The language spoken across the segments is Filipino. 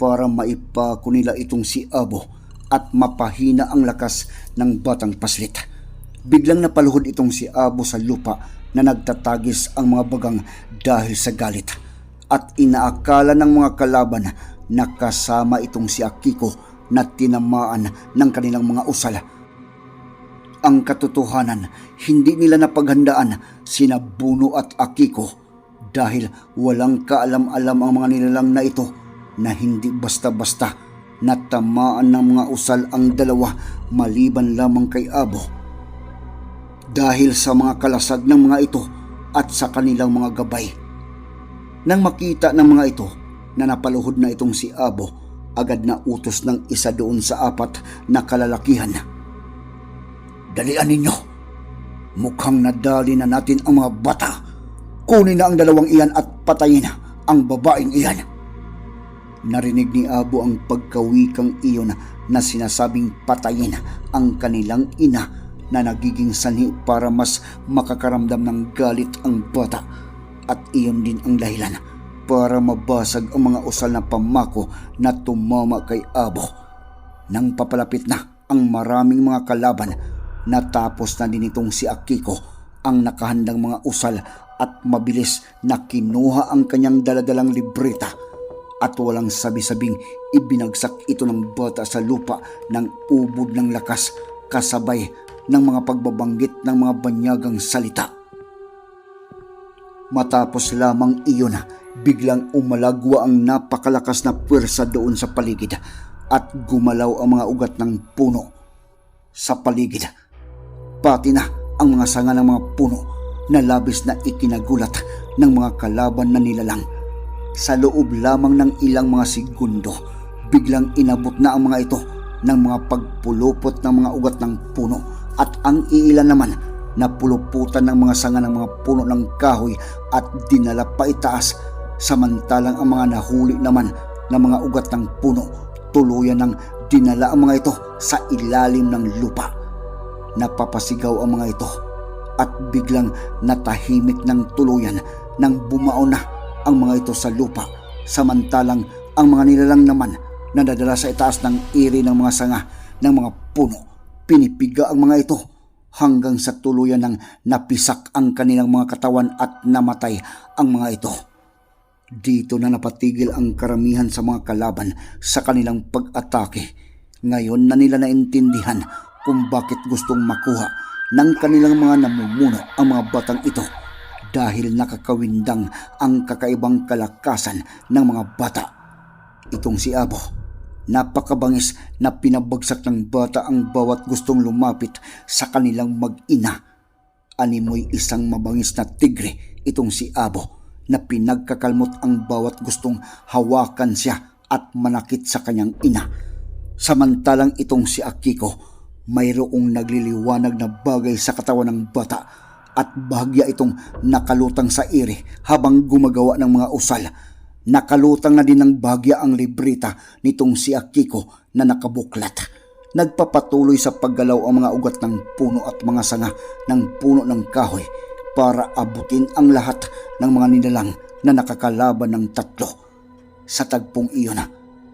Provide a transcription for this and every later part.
para maipako nila itong si Abo at mapahina ang lakas ng batang paslit. Biglang napaluhod itong si Abo sa lupa na nagtatagis ang mga bagang dahil sa galit. At inaakala ng mga kalaban na kasama itong si Akiko na tinamaan ng kanilang mga usal. Ang katotohanan, hindi nila napaghandaan sina Buno at Akiko dahil walang kaalam-alam ang mga nilalang na ito na hindi basta-basta natamaan ng mga usal ang dalawa maliban lamang kay Abo. Dahil sa mga kalasag ng mga ito at sa kanilang mga gabay. Nang makita ng mga ito na napaluhod na itong si Abo, agad na utos ng isa doon sa apat na kalalakihan Dalian ninyo. Mukhang nadali na natin ang mga bata. Kunin na ang dalawang iyan at patayin ang babaeng iyan. Narinig ni Abo ang pagkawikang iyon na sinasabing patayin ang kanilang ina na nagiging sanhi para mas makakaramdam ng galit ang bata. At iyon din ang dahilan para mabasag ang mga usal na pamako na tumama kay Abo. Nang papalapit na ang maraming mga kalaban, Natapos na din itong si Akiko ang nakahandang mga usal at mabilis na kinuha ang kanyang daladalang libreta at walang sabi-sabing ibinagsak ito ng bata sa lupa ng ubod ng lakas kasabay ng mga pagbabanggit ng mga banyagang salita. Matapos lamang iyon, biglang umalagwa ang napakalakas na puwersa doon sa paligid at gumalaw ang mga ugat ng puno sa paligid pati na ang mga sanga ng mga puno na labis na ikinagulat ng mga kalaban na nilalang. Sa loob lamang ng ilang mga segundo, biglang inabot na ang mga ito ng mga pagpulupot ng mga ugat ng puno at ang iilan naman na puluputan ng mga sanga ng mga puno ng kahoy at dinala pa itaas samantalang ang mga nahuli naman ng mga ugat ng puno tuluyan ng dinala ang mga ito sa ilalim ng lupa. Napapasigaw ang mga ito at biglang natahimik ng tuluyan nang bumao na ang mga ito sa lupa samantalang ang mga nilalang naman na nadala sa itaas ng iri ng mga sanga ng mga puno pinipiga ang mga ito hanggang sa tuluyan ng napisak ang kanilang mga katawan at namatay ang mga ito. Dito na napatigil ang karamihan sa mga kalaban sa kanilang pag-atake. Ngayon na nila naintindihan kung bakit gustong makuha ng kanilang mga namumuno ang mga batang ito dahil nakakawindang ang kakaibang kalakasan ng mga bata. Itong si Abo, napakabangis na pinabagsak ng bata ang bawat gustong lumapit sa kanilang mag-ina. Animoy isang mabangis na tigre itong si Abo na pinagkakalmot ang bawat gustong hawakan siya at manakit sa kanyang ina. Samantalang itong si Akiko mayroong nagliliwanag na bagay sa katawan ng bata at bahagya itong nakalutang sa ire habang gumagawa ng mga usal. Nakalutang na din ng bahagya ang libreta nitong si Akiko na nakabuklat. Nagpapatuloy sa paggalaw ang mga ugat ng puno at mga sanga ng puno ng kahoy para abutin ang lahat ng mga nilalang na nakakalaban ng tatlo. Sa tagpong iyon na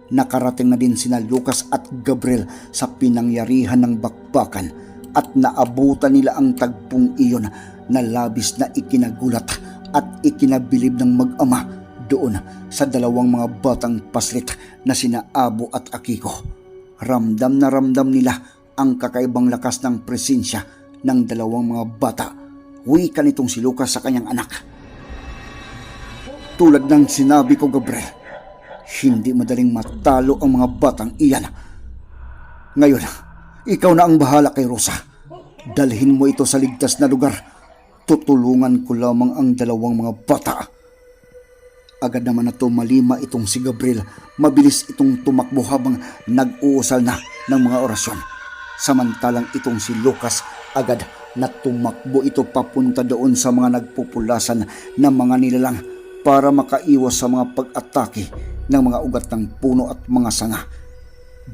Nakarating na din sina Lucas at Gabriel sa pinangyarihan ng bakbakan at naabutan nila ang tagpong iyon na labis na ikinagulat at ikinabilib ng mag-ama doon sa dalawang mga batang paslit na sina Abo at Akiko. Ramdam na ramdam nila ang kakaibang lakas ng presensya ng dalawang mga bata. Wika nitong si Lucas sa kanyang anak. Tulad ng sinabi ko, Gabriel, hindi madaling matalo ang mga batang iyan. Ngayon, ikaw na ang bahala kay Rosa. Dalhin mo ito sa ligtas na lugar. Tutulungan ko lamang ang dalawang mga bata. Agad naman na tumalima itong si Gabriel. Mabilis itong tumakbo habang nag-uusal na ng mga orasyon. Samantalang itong si Lucas agad na tumakbo ito papunta doon sa mga nagpupulasan ng mga nilalang para makaiwas sa mga pag-atake ng mga ugat ng puno at mga sanga.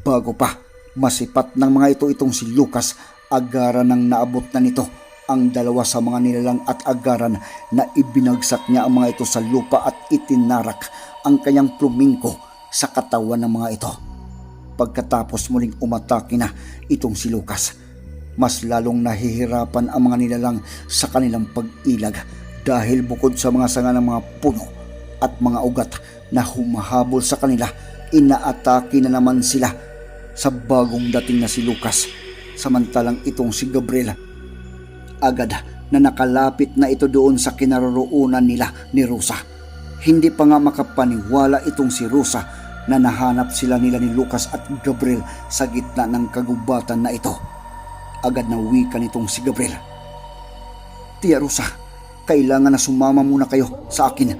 Bago pa, masipat ng mga ito itong si Lucas, agaran ng naabot na nito ang dalawa sa mga nilalang at agaran na ibinagsak niya ang mga ito sa lupa at itinarak ang kanyang plumingko sa katawan ng mga ito. Pagkatapos muling umatake na itong si Lucas, mas lalong nahihirapan ang mga nilalang sa kanilang pag-ilag dahil bukod sa mga sanga ng mga puno at mga ugat na humahabol sa kanila, inaatake na naman sila sa bagong dating na si Lucas. Samantalang itong si Gabriel, agad na nakalapit na ito doon sa kinaroroonan nila ni Rosa. Hindi pa nga makapaniwala itong si Rosa na nahanap sila nila ni Lucas at Gabriel sa gitna ng kagubatan na ito. Agad na wika nitong si Gabriel. Tia Rosa, kailangan na sumama muna kayo sa akin.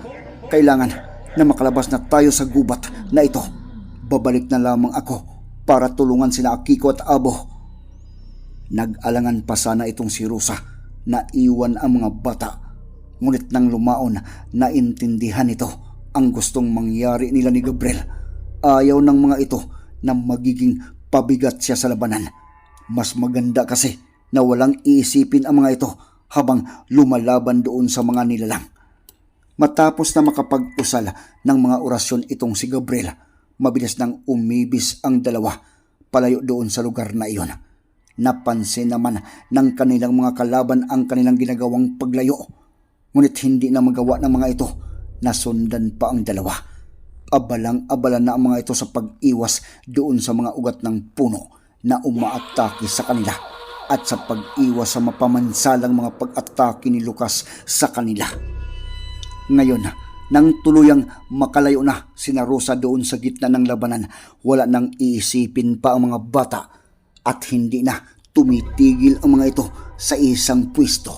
Kailangan na makalabas na tayo sa gubat na ito. Babalik na lamang ako para tulungan sina Akiko at Abo. Nag-alangan pa sana itong si Rosa na iwan ang mga bata. Ngunit nang lumaon, naintindihan ito ang gustong mangyari nila ni Gabriel. Ayaw ng mga ito na magiging pabigat siya sa labanan. Mas maganda kasi na walang iisipin ang mga ito habang lumalaban doon sa mga nilalang. Matapos na makapag-usal ng mga orasyon itong si Gabriel, mabilis nang umibis ang dalawa palayo doon sa lugar na iyon. Napansin naman ng kanilang mga kalaban ang kanilang ginagawang paglayo. Ngunit hindi na magawa ng mga ito. Nasundan pa ang dalawa. Abalang-abala na ang mga ito sa pag-iwas doon sa mga ugat ng puno na umaatake sa kanila at sa pag-iwas sa mapamansalang mga pag-atake ni Lucas sa kanila. Ngayon, nang tuluyang makalayo na sina Rosa doon sa gitna ng labanan, wala nang iisipin pa ang mga bata at hindi na tumitigil ang mga ito sa isang pwesto.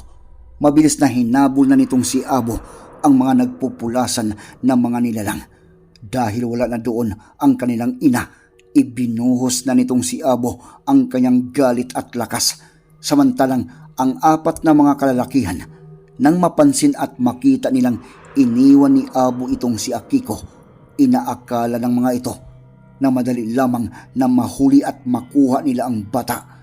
Mabilis na hinabol na nitong si Abo ang mga nagpupulasan ng mga nilalang. Dahil wala na doon ang kanilang ina, ibinuhos na nitong si Abo ang kanyang galit at lakas. Samantalang ang apat na mga kalalakihan, nang mapansin at makita nilang iniwan ni Abo itong si Akiko, inaakala ng mga ito na madali lamang na mahuli at makuha nila ang bata.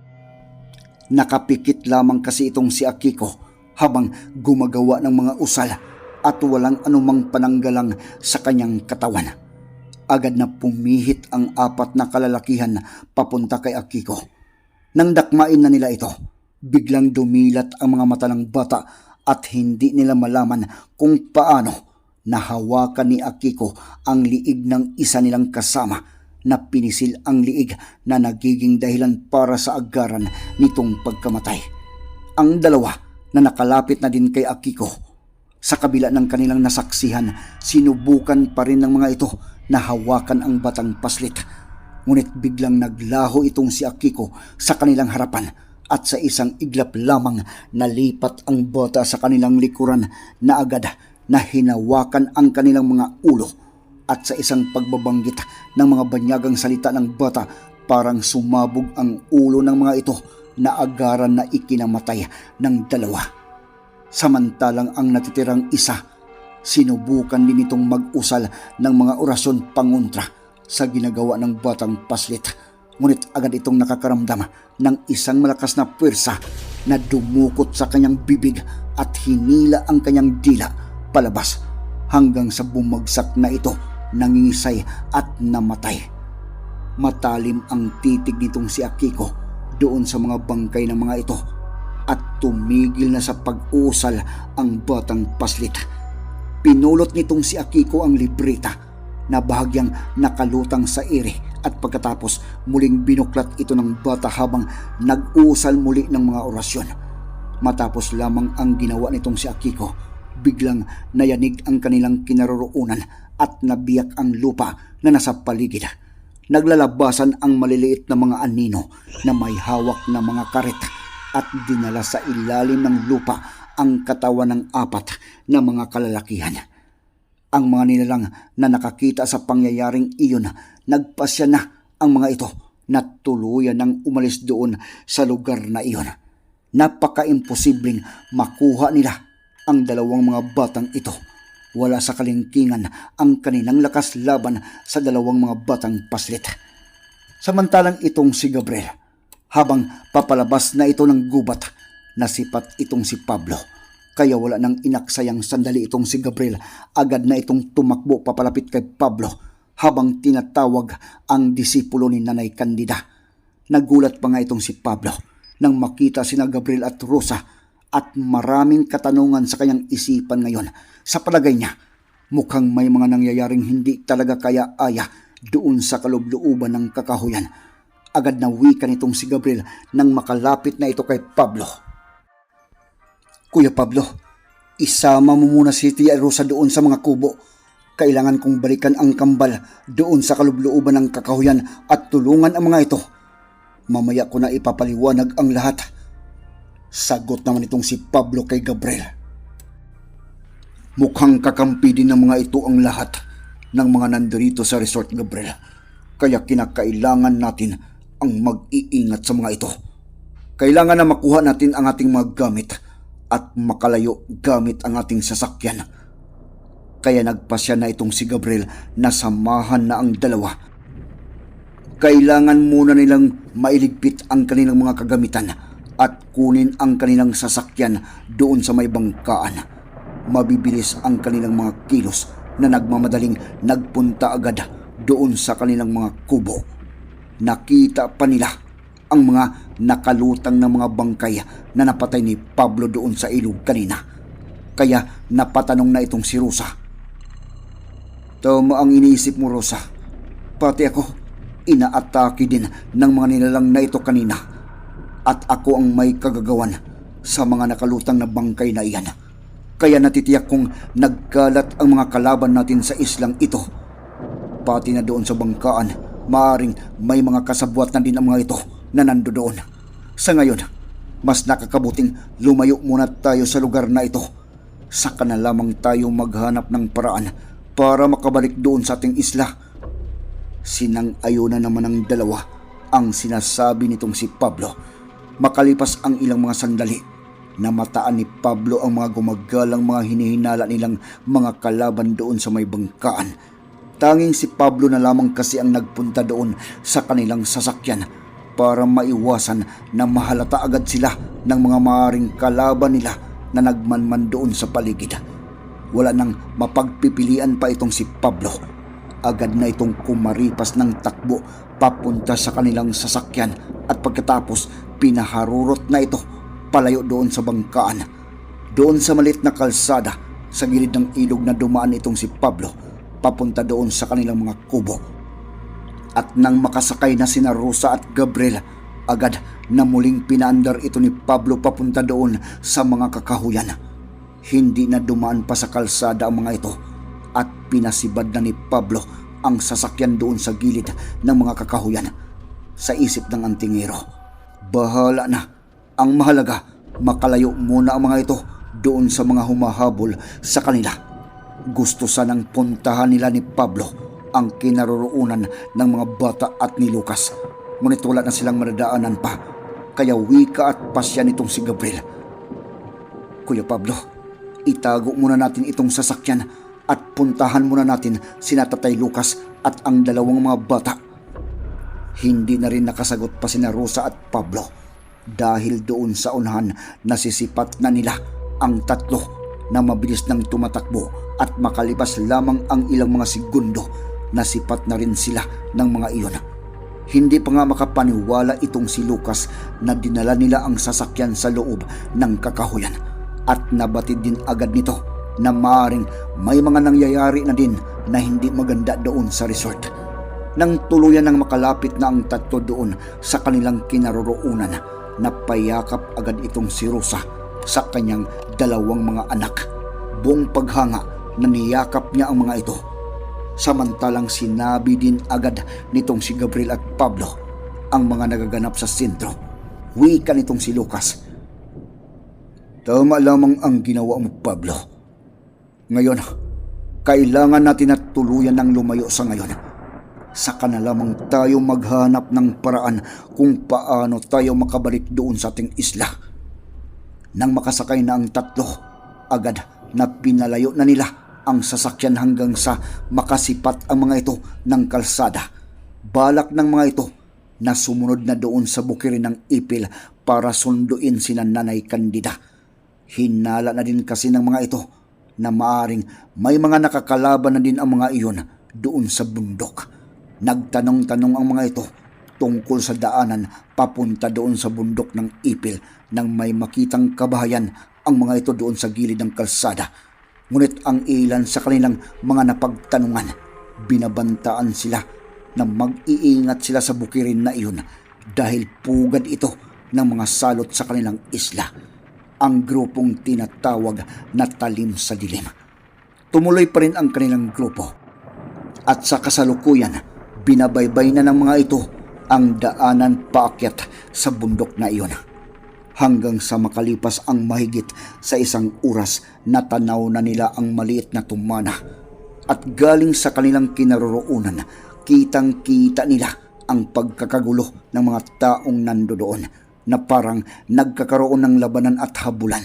Nakapikit lamang kasi itong si Akiko habang gumagawa ng mga usal at walang anumang pananggalang sa kanyang katawan. Agad na pumihit ang apat na kalalakihan papunta kay Akiko. Nang dakmain na nila ito, biglang dumilat ang mga mata ng bata at hindi nila malaman kung paano nahawakan ni Akiko ang liig ng isa nilang kasama na pinisil ang liig na nagiging dahilan para sa agaran nitong pagkamatay. Ang dalawa na nakalapit na din kay Akiko sa kabila ng kanilang nasaksihan, sinubukan pa rin ng mga ito na hawakan ang batang paslit. Ngunit biglang naglaho itong si Akiko sa kanilang harapan at sa isang iglap lamang nalipat ang bata sa kanilang likuran na agad na hinawakan ang kanilang mga ulo at sa isang pagbabanggit ng mga banyagang salita ng bata parang sumabog ang ulo ng mga ito na agaran na ikinamatay ng dalawa. Samantalang ang natitirang isa, sinubukan din itong mag-usal ng mga orasyon pangontra sa ginagawa ng batang paslit. Ngunit agad itong nakakaramdam ng isang malakas na pwersa na dumukot sa kanyang bibig at hinila ang kanyang dila palabas hanggang sa bumagsak na ito nangingisay at namatay. Matalim ang titig nitong si Akiko doon sa mga bangkay ng mga ito at tumigil na sa pag-usal ang batang paslit. pinulot nitong si Akiko ang libreta na bahagyang nakalutang sa ere at pagkatapos muling binuklat ito ng bata habang nag-uusal muli ng mga orasyon. Matapos lamang ang ginawa nitong si Akiko, biglang nayanig ang kanilang kinaroroonan at nabiyak ang lupa na nasa paligid. Naglalabasan ang maliliit na mga anino na may hawak na mga karet at dinala sa ilalim ng lupa ang katawan ng apat na mga kalalakihan. Ang mga nilalang na nakakita sa pangyayaring iyon, nagpasya na ang mga ito na tuluyan ng umalis doon sa lugar na iyon. Napaka-imposibleng makuha nila ang dalawang mga batang ito. Wala sa kalingkingan ang kanilang lakas laban sa dalawang mga batang paslit. Samantalang itong si Gabriel, habang papalabas na ito ng gubat, nasipat itong si Pablo. Kaya wala nang inaksayang sandali itong si Gabriel, agad na itong tumakbo papalapit kay Pablo habang tinatawag ang disipulo ni Nanay Candida. Nagulat pa nga itong si Pablo nang makita sina Gabriel at Rosa at maraming katanungan sa kanyang isipan ngayon. Sa palagay niya, mukhang may mga nangyayaring hindi talaga kaya-aya doon sa kalubluuban ng kakahuyan. Agad na wika nitong si Gabriel nang makalapit na ito kay Pablo. Kuya Pablo, isama mo muna si Tia Rosa doon sa mga kubo. Kailangan kong balikan ang kambal doon sa kalubluuban ng kakahuyan at tulungan ang mga ito. Mamaya ko na ipapaliwanag ang lahat. Sagot naman itong si Pablo kay Gabriel. Mukhang kakampi din ng mga ito ang lahat ng mga nandirito sa Resort Gabriel. Kaya kinakailangan natin ang mag-iingat sa mga ito. Kailangan na makuha natin ang ating mga gamit at makalayo gamit ang ating sasakyan. Kaya nagpasya na itong si Gabriel na samahan na ang dalawa. Kailangan muna nilang mailigpit ang kanilang mga kagamitan at kunin ang kanilang sasakyan doon sa may bangkaan. Mabibilis ang kanilang mga kilos na nagmamadaling nagpunta agad doon sa kanilang mga kubo. Nakita pa nila ang mga nakalutang na mga bangkay na napatay ni Pablo doon sa ilog kanina. Kaya napatanong na itong si Rosa. Tama ang iniisip mo, Rosa. Pati ako, inaatake din ng mga nilalang na ito kanina. At ako ang may kagagawan sa mga nakalutang na bangkay na iyan. Kaya natitiyak kong nagkalat ang mga kalaban natin sa islang ito. Pati na doon sa bangkaan, maaring may mga kasabwat na din ang mga ito na nando doon. Sa ngayon, mas nakakabuting lumayo muna tayo sa lugar na ito. Saka na lamang tayo maghanap ng paraan para makabalik doon sa ating isla. Sinang-ayo na naman ng dalawa ang sinasabi nitong si Pablo. Makalipas ang ilang mga sandali, namataan ni Pablo ang mga gumagalang mga hinihinala nilang mga kalaban doon sa may bangkaan. Tanging si Pablo na lamang kasi ang nagpunta doon sa kanilang sasakyan para maiwasan na mahalata agad sila ng mga maaring kalaban nila na nagmanman doon sa paligid. Wala nang mapagpipilian pa itong si Pablo. Agad na itong kumaripas ng takbo papunta sa kanilang sasakyan at pagkatapos pinaharurot na ito palayo doon sa bangkaan. Doon sa malit na kalsada sa gilid ng ilog na dumaan itong si Pablo papunta doon sa kanilang mga kubo at nang makasakay na sina Rosa at Gabriel, agad na muling pinaandar ito ni Pablo papunta doon sa mga kakahuyan. Hindi na dumaan pa sa kalsada ang mga ito at pinasibad na ni Pablo ang sasakyan doon sa gilid ng mga kakahuyan. Sa isip ng antingero, bahala na. Ang mahalaga, makalayo muna ang mga ito doon sa mga humahabol sa kanila. Gusto sanang puntahan nila ni Pablo ang kinaroroonan ng mga bata at ni Lucas. Ngunit wala na silang madadaanan pa. Kaya wika at pasya nitong si Gabriel. Kuya Pablo, itago muna natin itong sasakyan at puntahan muna natin sina Tatay Lucas at ang dalawang mga bata. Hindi na rin nakasagot pa sina Rosa at Pablo dahil doon sa unahan nasisipat na nila ang tatlo na mabilis nang tumatakbo at makalipas lamang ang ilang mga segundo nasipat na rin sila ng mga iyon. Hindi pa nga makapaniwala itong si Lucas na dinala nila ang sasakyan sa loob ng kakahuyan at nabatid din agad nito na maaring may mga nangyayari na din na hindi maganda doon sa resort. Nang tuluyan ng makalapit na ang tatlo doon sa kanilang kinaroroonan, napayakap agad itong si Rosa sa kanyang dalawang mga anak. Buong paghanga na niyakap niya ang mga ito. Samantalang sinabi din agad nitong si Gabriel at Pablo ang mga nagaganap sa sentro. Wika nitong si Lucas. Tama lamang ang ginawa mo, Pablo. Ngayon, kailangan natin at tuluyan ng lumayo sa ngayon. Saka na lamang tayo maghanap ng paraan kung paano tayo makabalik doon sa ating isla. Nang makasakay na ang tatlo, agad na pinalayo na nila ang sasakyan hanggang sa makasipat ang mga ito ng kalsada. Balak ng mga ito na sumunod na doon sa bukirin ng ipil para sunduin sina Nanay Candida. Hinala na din kasi ng mga ito na maaring may mga nakakalaban na din ang mga iyon doon sa bundok. Nagtanong-tanong ang mga ito tungkol sa daanan papunta doon sa bundok ng ipil nang may makitang kabahayan ang mga ito doon sa gilid ng kalsada. Ngunit ang ilan sa kanilang mga napagtanungan, binabantaan sila na mag-iingat sila sa bukirin na iyon dahil pugad ito ng mga salot sa kanilang isla. Ang grupong tinatawag na talim sa dilim. Tumuloy pa rin ang kanilang grupo. At sa kasalukuyan, binabaybay na ng mga ito ang daanan paakyat sa bundok na iyon. Hanggang sa makalipas ang mahigit sa isang oras, natanaw na nila ang maliit na tumana. At galing sa kanilang kinaroroonan, kitang-kita nila ang pagkakagulo ng mga taong nandoon na parang nagkakaroon ng labanan at habulan.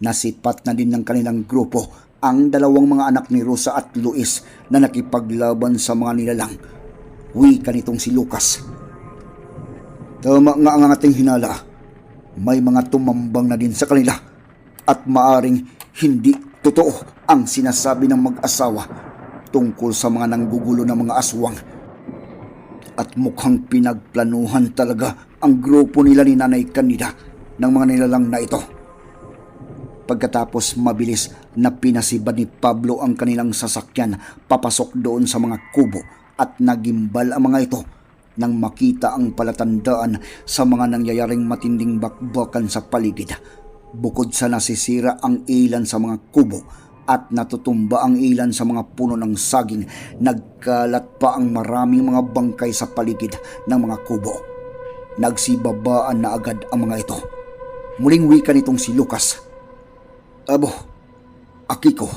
Nasipat na din ng kanilang grupo ang dalawang mga anak ni Rosa at Luis na nakipaglaban sa mga nilalang. Wika nitong si Lucas. Tama nga ang ating hinala. May mga tumambang na din sa kanila at maaring hindi totoo ang sinasabi ng mag-asawa tungkol sa mga nanggugulo ng mga aswang. At mukhang pinagplanuhan talaga ang grupo nila ni Nanay Kanida ng mga nilalang na ito. Pagkatapos mabilis na pinasibad ni Pablo ang kanilang sasakyan papasok doon sa mga kubo at nagimbal ang mga ito nang makita ang palatandaan sa mga nangyayaring matinding bakbakan sa paligid. Bukod sa nasisira ang ilan sa mga kubo at natutumba ang ilan sa mga puno ng saging, nagkalat pa ang maraming mga bangkay sa paligid ng mga kubo. Nagsibabaan na agad ang mga ito. Muling wika nitong si Lucas. Abo, Akiko,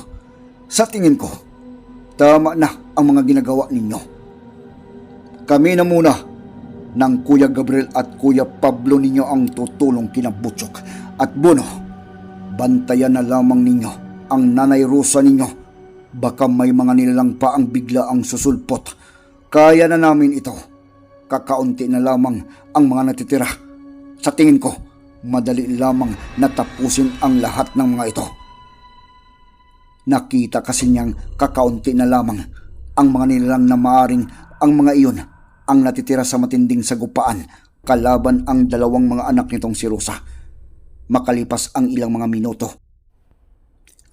sa tingin ko, tama na ang mga ginagawa ninyo. Kami na muna ng Kuya Gabriel at Kuya Pablo ninyo ang tutulong kina Butchok at Bono. Bantayan na lamang ninyo ang nanay Rosa ninyo. Baka may mga nilalang pa ang bigla ang susulpot. Kaya na namin ito. Kakaunti na lamang ang mga natitira. Sa tingin ko, madali lamang natapusin ang lahat ng mga ito. Nakita kasi niyang kakaunti na lamang ang mga nilalang na maaring ang mga iyon ang natitira sa matinding sagupaan kalaban ang dalawang mga anak nitong si Rosa. Makalipas ang ilang mga minuto,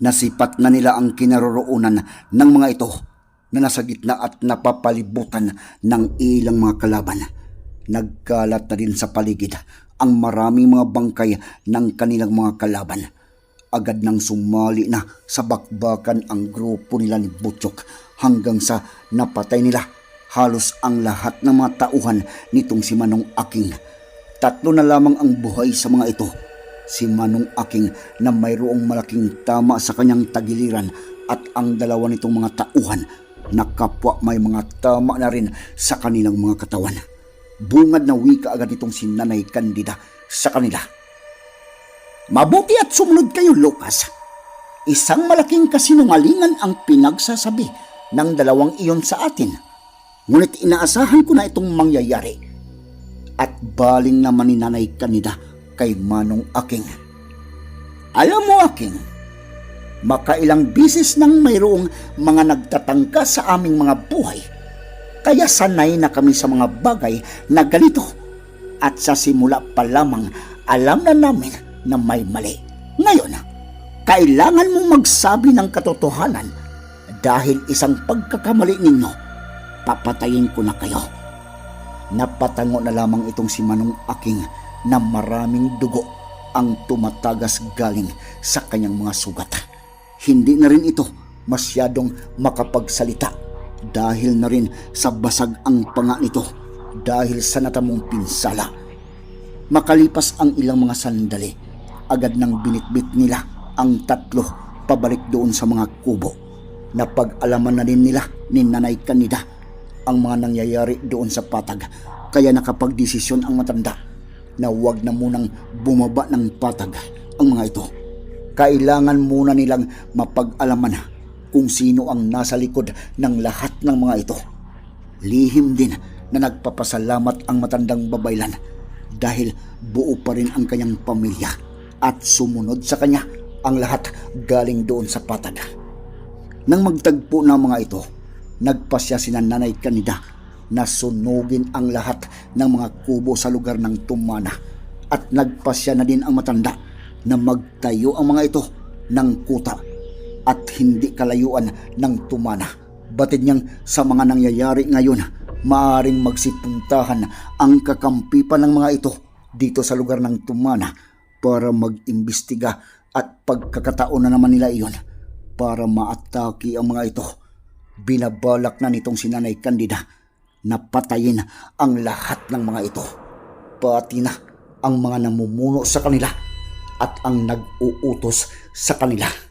nasipat na nila ang kinaroroonan ng mga ito na nasa gitna at napapalibutan ng ilang mga kalaban. Nagkalat na din sa paligid ang maraming mga bangkay ng kanilang mga kalaban. Agad nang sumali na sa bakbakan ang grupo nila ni Butchok hanggang sa napatay nila halos ang lahat ng mga tauhan nitong si Manong Aking. Tatlo na lamang ang buhay sa mga ito. Si Manong Aking na mayroong malaking tama sa kanyang tagiliran at ang dalawa nitong mga tauhan na kapwa may mga tama na rin sa kanilang mga katawan. Bungad na wika agad itong si Nanay Candida sa kanila. Mabuti at sumunod kayo, Lucas. Isang malaking kasinungalingan ang pinagsasabi ng dalawang iyon sa atin. Ngunit inaasahan ko na itong mangyayari. At baling naman ni Nanay Kanida kay Manong Aking. Alam mo, Aking, makailang bisis nang mayroong mga nagtatangka sa aming mga buhay. Kaya sanay na kami sa mga bagay na ganito. At sa simula pa lamang, alam na namin na may mali. Ngayon, kailangan mong magsabi ng katotohanan dahil isang pagkakamali ninyo, papatayin ko na kayo. Napatango na lamang itong si Manong Aking na maraming dugo ang tumatagas galing sa kanyang mga sugat. Hindi na rin ito masyadong makapagsalita dahil na rin sa basag ang panga nito dahil sa natamong pinsala. Makalipas ang ilang mga sandali, agad nang binitbit nila ang tatlo pabalik doon sa mga kubo. Napag-alaman na din nila ni Nanay Kanida ang mga nangyayari doon sa patag kaya nakapagdesisyon ang matanda na huwag na munang bumaba ng patag ang mga ito. Kailangan muna nilang mapag-alaman kung sino ang nasa likod ng lahat ng mga ito. Lihim din na nagpapasalamat ang matandang babaylan dahil buo pa rin ang kanyang pamilya at sumunod sa kanya ang lahat galing doon sa patag. Nang magtagpo ng mga ito, nagpasya si Nanay Kanida na sunugin ang lahat ng mga kubo sa lugar ng tumana at nagpasya na din ang matanda na magtayo ang mga ito ng kuta at hindi kalayuan ng tumana. Batid niyang sa mga nangyayari ngayon, maaring magsipuntahan ang kakampipan ng mga ito dito sa lugar ng tumana para mag-imbestiga at pagkakataon na naman nila iyon para maatake ang mga ito. Binabalak na nitong sinanay Candida na patayin ang lahat ng mga ito. Pati na ang mga namumuno sa kanila at ang nag-uutos sa kanila.